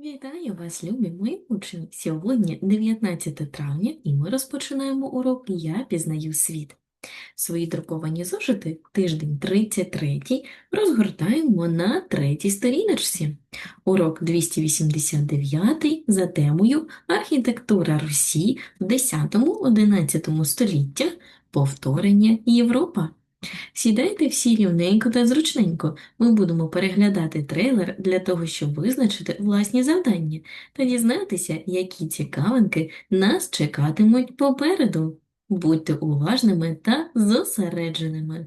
Вітаю вас, любі мої учні! Сьогодні 19 травня і ми розпочинаємо урок Я пізнаю світ. Свої друковані зошити тиждень 33 розгортаємо на третій сторіночці. Урок 289 за темою Архітектура Русі в 10-11 століттях Повторення Європа. Сідайте всі рівненько та зручненько. Ми будемо переглядати трейлер для того, щоб визначити власні завдання та дізнатися, які цікавинки нас чекатимуть попереду. Будьте уважними та зосередженими.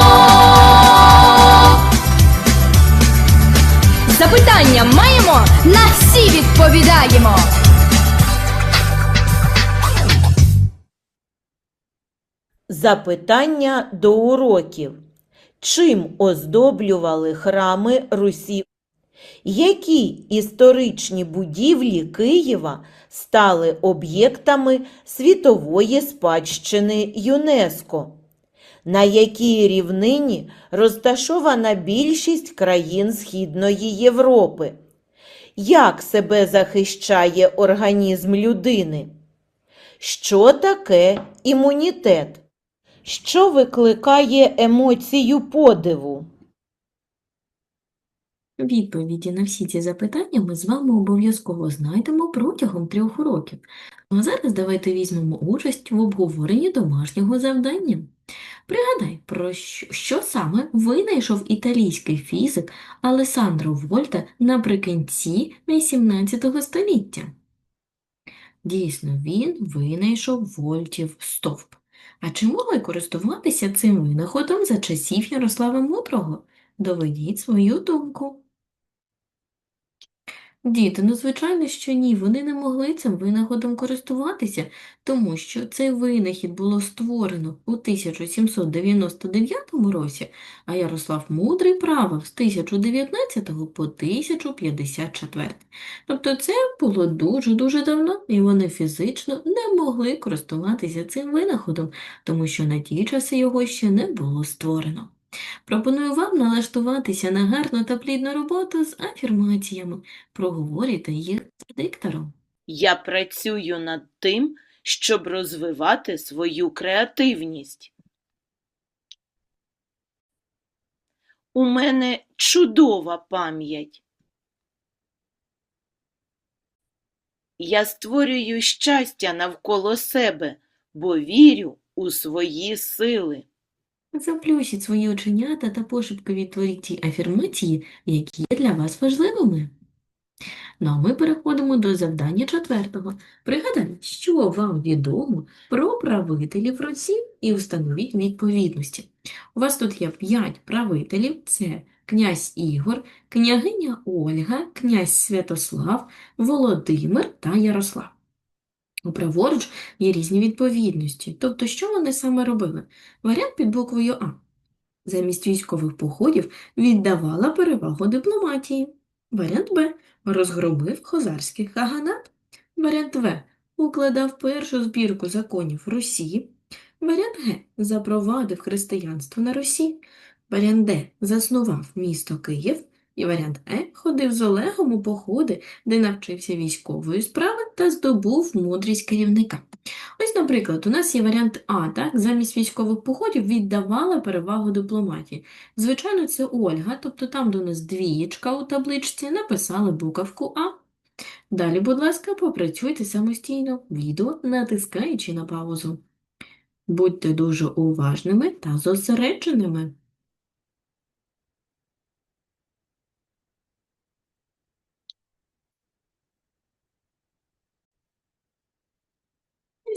Запитання маємо, на всі відповідаємо. Запитання до уроків. Чим оздоблювали храми Русі? Які історичні будівлі Києва стали об'єктами світової спадщини ЮНЕСКО? На якій рівнині розташована більшість країн Східної Європи? Як себе захищає організм людини? Що таке імунітет? Що викликає емоцію подиву? Відповіді на всі ці запитання ми з вами обов'язково знайдемо протягом трьох уроків. Ну, А зараз давайте візьмемо участь в обговоренні домашнього завдання. Пригадай, про що, що саме винайшов італійський фізик Алесандро Вольта наприкінці XVIII століття. Дійсно, він винайшов вольтів стовп. А чи могли користуватися цим винаходом за часів Ярослава Мудрого? Доведіть свою думку. Діти, ну звичайно, що ні, вони не могли цим винаходом користуватися, тому що цей винахід було створено у 1799 році, а Ярослав Мудрий правив з 1019 по 1054. Тобто це було дуже-дуже давно, і вони фізично не могли користуватися цим винаходом, тому що на ті часи його ще не було створено. Пропоную вам налаштуватися на гарну та плідну роботу з афірмаціями. Проговорюйте їх з диктором. Я працюю над тим, щоб розвивати свою креативність. У мене чудова пам'ять. Я створюю щастя навколо себе, бо вірю у свої сили. Заплющіть свої оченята та пошепки відтворіть ті афірмації, які є для вас важливими. Ну а ми переходимо до завдання четвертого. Пригадайте, що вам відомо про правителів Русі і встановіть відповідності. У вас тут є п'ять правителів: це князь Ігор, княгиня Ольга, князь Святослав, Володимир та Ярослав. У праворуч є різні відповідності. Тобто, що вони саме робили? Варіант під буквою А. Замість військових походів віддавала перевагу дипломатії. Варіант Б. Розгромив хозарський хаганат. Варіант В. Укладав першу збірку законів Росії. Варіант Г. Запровадив християнство на Русі. Варіант Д. Заснував місто Київ. І варіант Е. Ходив з Олегом у походи, де навчився військової справи та здобув мудрість керівника. Ось, наприклад, у нас є варіант А, так, замість військових походів віддавала перевагу дипломатії. Звичайно, це Ольга, тобто там, у нас двієчка у табличці, написали буковку А. Далі, будь ласка, попрацюйте самостійно, відео натискаючи на паузу. Будьте дуже уважними та зосередженими.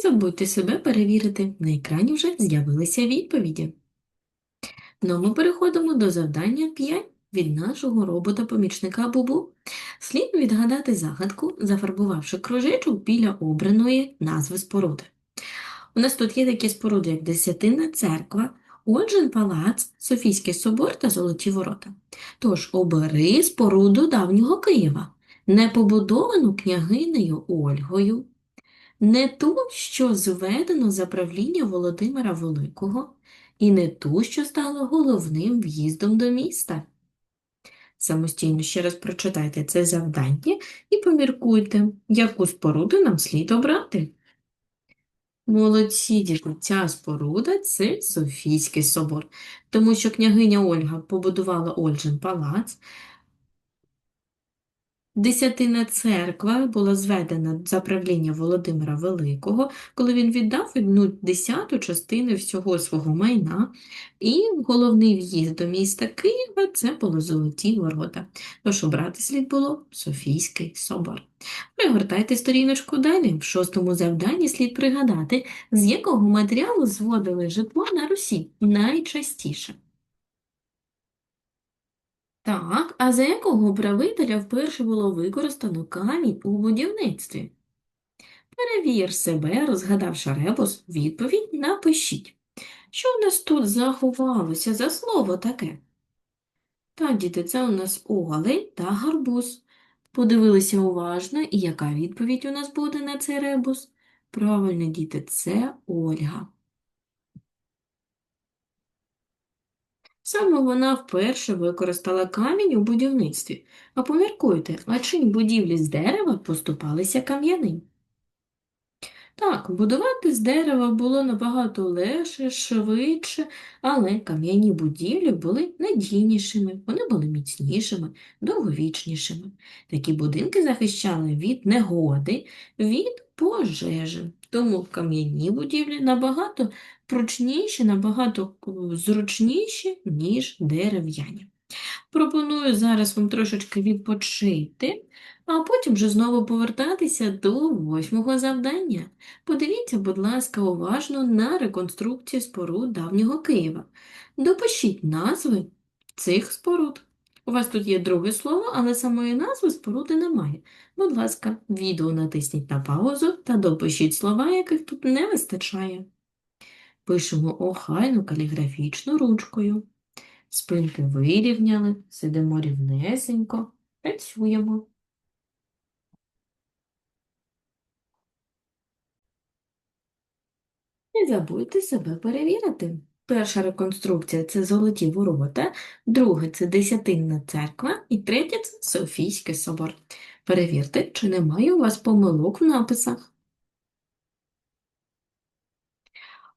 Забудьте себе перевірити. На екрані вже з'явилися відповіді. Ну, ми переходимо до завдання 5 від нашого робота-помічника Бубу. Слід відгадати загадку, зафарбувавши кружечок біля обраної назви споруди. У нас тут є такі споруди, як Десятинна церква, Оджин палац, Софійський собор та Золоті ворота. Тож обери споруду давнього Києва, не побудовану княгинею Ольгою, не ту, що зведено за правління Володимира Великого, і не ту, що стала головним в'їздом до міста. Самостійно ще раз прочитайте це завдання і поміркуйте, яку споруду нам слід обрати. Молодці, діти, ця споруда – це Софійський собор, тому що княгиня Ольга побудувала Ольжин палац, Десятина церква була зведена за правління Володимира Великого, коли він віддав одну десяту частину всього свого майна, і головний в'їзд до міста Києва – це було Золоті ворота. Тож обрати слід було Софійський собор. Пригортайте сторіночку далі. В шостому завданні слід пригадати, з якого матеріалу зводили житло на Русі найчастіше. Так, а за якого правителя вперше було використано камінь у будівництві? Перевір себе, розгадавши ребус, відповідь напишіть. Що в нас тут заховалося за слово таке? Так, діти, це у нас огалень та гарбуз. Подивилися уважно, і яка відповідь у нас буде на цей ребус? Правильно, діти, це Ольга. Саме вона вперше використала камінь у будівництві. А поміркуйте, а чим будівлі з дерева поступалися кам'яним? Так, будувати з дерева було набагато легше, швидше, але кам'яні будівлі були надійнішими, вони були міцнішими, довговічнішими. Такі будинки захищали від негоди, від пожежі. Тому кам'яні будівлі набагато прочніші, набагато е, зручніші, ніж дерев'яні. Пропоную зараз вам трошечки відпочити, а потім вже знову повертатися до восьмого завдання. Подивіться, будь ласка, уважно на реконструкцію споруд давнього Києва. Допишіть назви цих споруд. У вас тут є друге слово, але самої назви споруди немає. Будь ласка, відео натисніть на паузу та допишіть слова, яких тут не вистачає. Пишемо охайно каліграфічно ручкою. Спинки вирівняли, сидимо рівнесенько, працюємо. Не забудьте себе перевірити. Перша реконструкція – це золоті ворота, друге – це Десятинна церква і третє – це Софійський собор. Перевірте, чи немає у вас помилок в написах.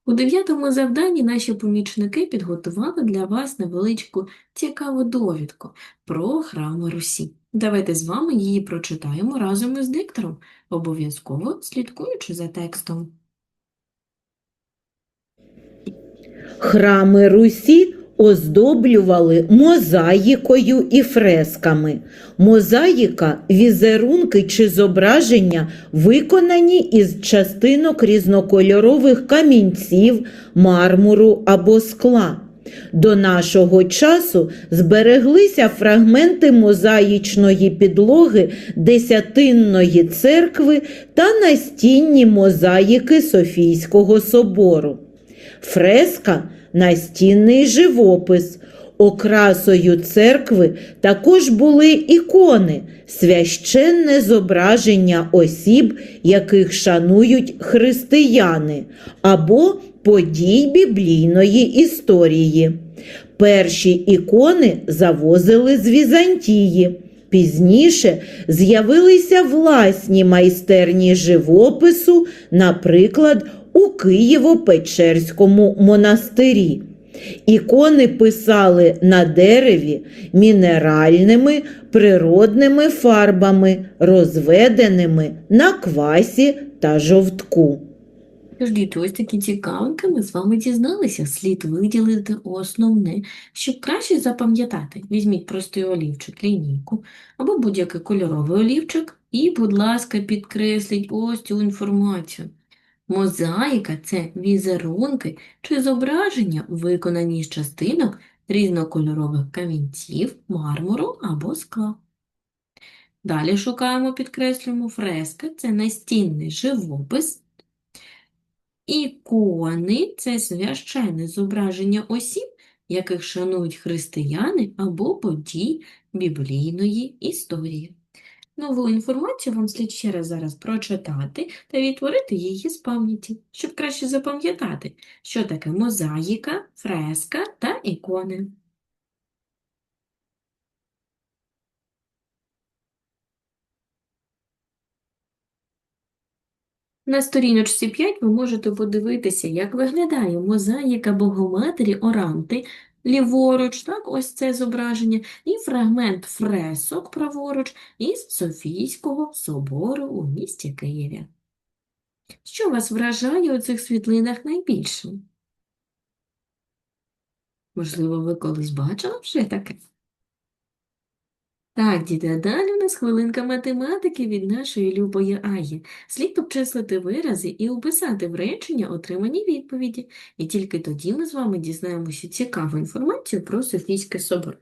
У дев'ятому завданні наші помічники підготували для вас невеличку цікаву довідку про храми Русі. Давайте з вами її прочитаємо разом із диктором, обов'язково слідкуючи за текстом. Храми Русі оздоблювали мозаїкою і фресками. Мозаїка – візерунки чи зображення, виконані із частинок різнокольорових камінців, мармуру або скла. До нашого часу збереглися фрагменти мозаїчної підлоги Десятинної церкви та настінні мозаїки Софійського собору. Фреска настінний живопис. Окрасою церкви також були ікони, священне зображення осіб, яких шанують християни, або подій біблійної історії. Перші ікони завозили з Візантії. Пізніше з'явилися власні майстерні живопису, наприклад, у Києво-Печерському монастирі. Ікони писали на дереві мінеральними природними фарбами, розведеними на квасі та жовтку. Тож, ось такі цікавинки ми з вами дізналися. Слід виділити основне, щоб краще запам'ятати. Візьміть простий олівчик, лінійку або будь-який кольоровий олівчик і, будь ласка, підкресліть ось цю інформацію. Мозаїка це візерунки чи зображення, виконані з частинок різнокольорових камінців, мармуру або скла. Далі шукаємо, підкреслюємо фреска це настінний живопис. Ікони це священне зображення осіб, яких шанують християни або подій біблійної історії. Нову інформацію вам слід ще раз зараз прочитати та відтворити її з пам'яті, щоб краще запам'ятати, що таке мозаїка, фреска та ікони. На сторіночці 5 ви можете подивитися, як виглядає мозаїка Богоматері Оранти, ліворуч, так, ось це зображення, і фрагмент фресок праворуч із Софійського собору у місті Києві. Що вас вражає у цих світлинах найбільше? Можливо, ви колись бачили вже таке? Так, діти, а далі у нас хвилинка математики від нашої любої Аї. Слід обчислити вирази і описати в речення отримані відповіді. І тільки тоді ми з вами дізнаємося цікаву інформацію про Софійський собор.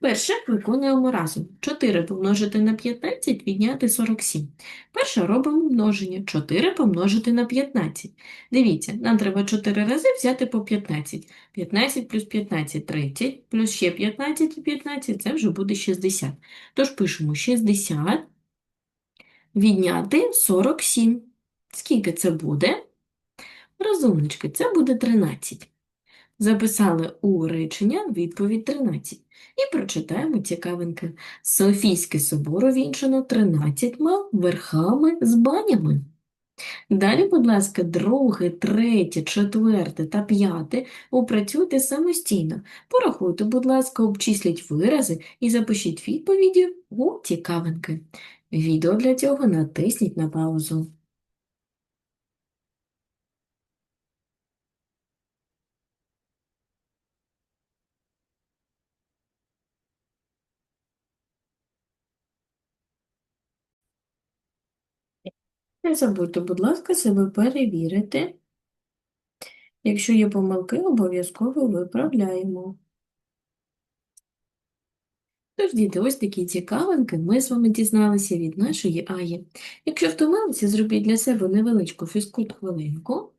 Перше виконуємо разом. 4 помножити на 15 відняти 47. Перше робимо множення. 4 помножити на 15. Дивіться, нам треба 4 рази взяти по 15. 15 плюс 15 – 30, плюс ще 15 і 15 – це вже буде 60. Тож пишемо 60 відняти 47. Скільки це буде? Розумнички, це буде 13. Записали у речення відповідь 13. І прочитаємо цікавинки. Софійський собор увінчано 13 верхами з банями. Далі, будь ласка, друге, третє, четверте та п'яте опрацюйте самостійно. Порахуйте, будь ласка, обчисліть вирази і запишіть відповіді у цікавинки. Відео для цього натисніть на паузу. Не забудьте, будь ласка, себе перевірити. Якщо є помилки, обов'язково виправляємо. Тож, діти, ось такі цікавинки ми з вами дізналися від нашої Аї. Якщо втомилися, зробіть для себе невеличку фізкульт-хвилинку,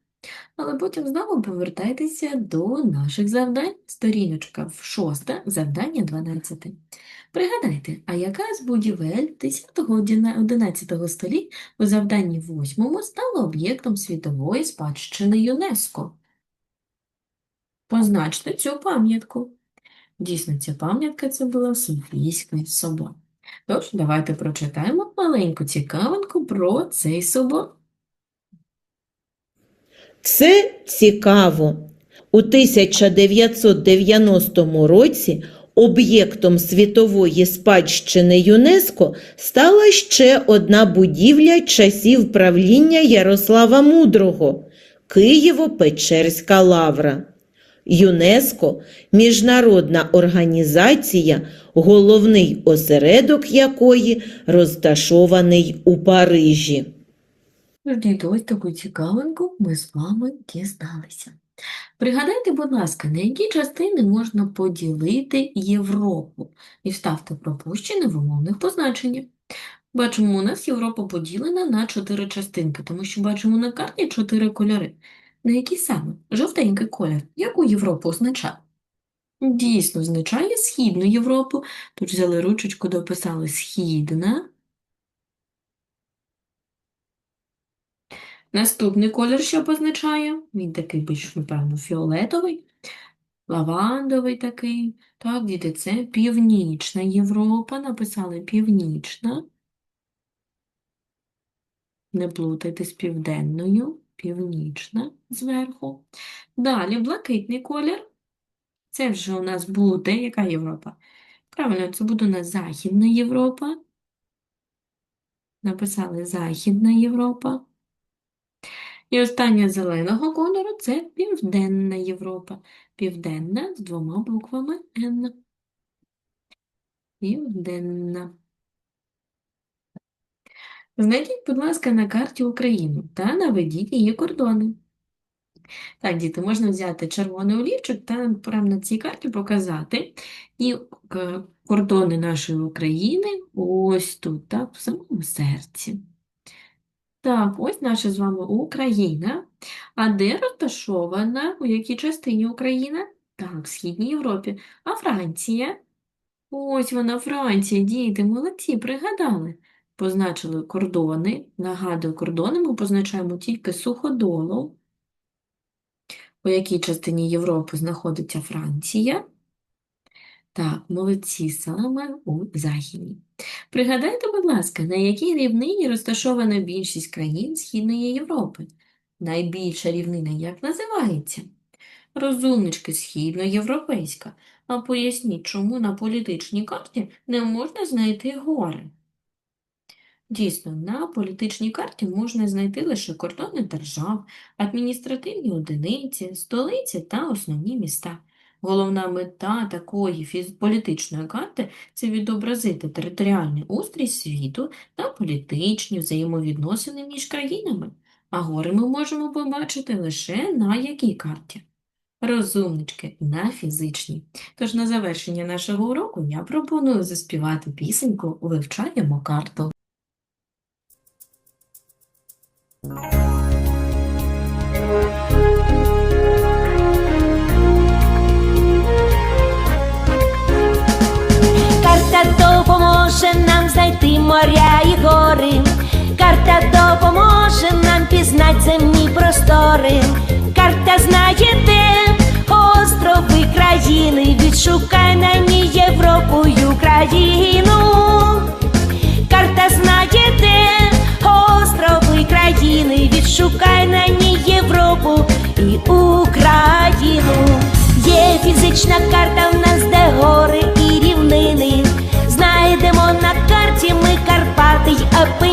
але потім знову повертайтеся до наших завдань. Сторіночка в шоста, завдання 12. Пригадайте, а яка з будівель 10-11 століть у завданні 8 стала об'єктом світової спадщини ЮНЕСКО? Позначте цю пам'ятку. Дійсно, ця пам'ятка це була Софійський собор. Тож, давайте прочитаємо маленьку цікавинку про цей собор. Це цікаво. У 1990 році об'єктом світової спадщини ЮНЕСКО стала ще одна будівля часів правління Ярослава Мудрого – Києво-Печерська лавра. ЮНЕСКО – міжнародна організація, головний осередок якої розташований у Парижі. Тож, ось таку цікавинку ми з вами дізналися. Пригадайте, будь ласка, на які частини можна поділити Європу і вставте пропущене в умовних позначеннях. Бачимо, у нас Європа поділена на чотири частинки, тому що бачимо на карті чотири кольори. На які саме? Жовтенький колір. Яку Європу означає? Дійсно, означає Східну Європу. Тут взяли ручечку, дописали Східна. Наступний колір що позначає? Він такий більш, напевно, фіолетовий, лавандовий такий. Так, діти, це Північна Європа. Написали Північна. Не плутайте з південною, північна зверху. Далі блакитний колір. Це вже у нас буде яка Європа? Правильно, це буде у нас Західна Європа. Написали Західна Європа. І остання зеленого кольору це Південна Європа. Південна з двома буквами Н. Південна. Знайдіть, будь ласка, на карті Україну та наведіть її кордони. Так, діти, можна взяти червоний олівчик та прямо на цій карті показати. І кордони нашої України ось тут, так, в самому серці. Так, ось наша з вами Україна. А де розташована, у якій частині Україна? Так, в Східній Європі. А Франція? Ось вона, Франція, діти, молодці, пригадали. Позначили кордони. Нагадую, кордони ми позначаємо тільки суходолом. У якій частині Європи знаходиться Франція? Так, молодці, саме у Західній. Пригадайте, будь ласка, на якій рівнині розташована більшість країн Східної Європи? Найбільша рівнина як називається? Розумнички, східноєвропейська. А поясніть, чому на політичній карті не можна знайти гори? Дійсно, на політичній карті можна знайти лише кордони держав, адміністративні одиниці, столиці та основні міста. Головна мета такої політичної карти – це відобразити територіальний устрій світу та політичні взаємовідносини між країнами. А гори ми можемо побачити лише на якій карті? Розумнички, на фізичній. Тож на завершення нашого уроку я пропоную заспівати пісеньку «Вивчаємо карту». Простори. Карта знає де острови країни. Відшукай на ній Європу й Україну. Карта знає де острови країни. Відшукай на ній Європу і Україну. Є фізична карта в нас, де гори і рівнини. Знайдемо на карті ми Карпати й Апеніни.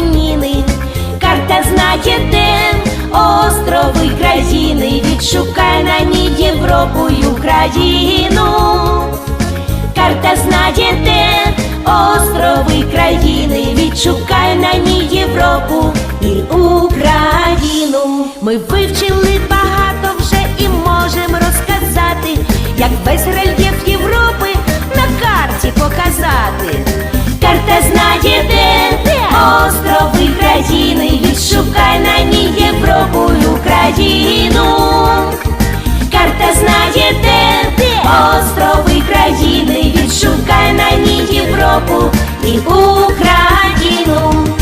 магазини, відшукай на ній Європу і Україну, карта знайдете острови країни, відшукай на ній Європу і Україну. Ми вивчили багато вже і можемо розказати, як без рельєф Європи на карті показати. Карта знайдете острови України, відшукай на ній Європу і Україну. Карта знає, де ти острови країни, відшукай на ній Європу і Україну.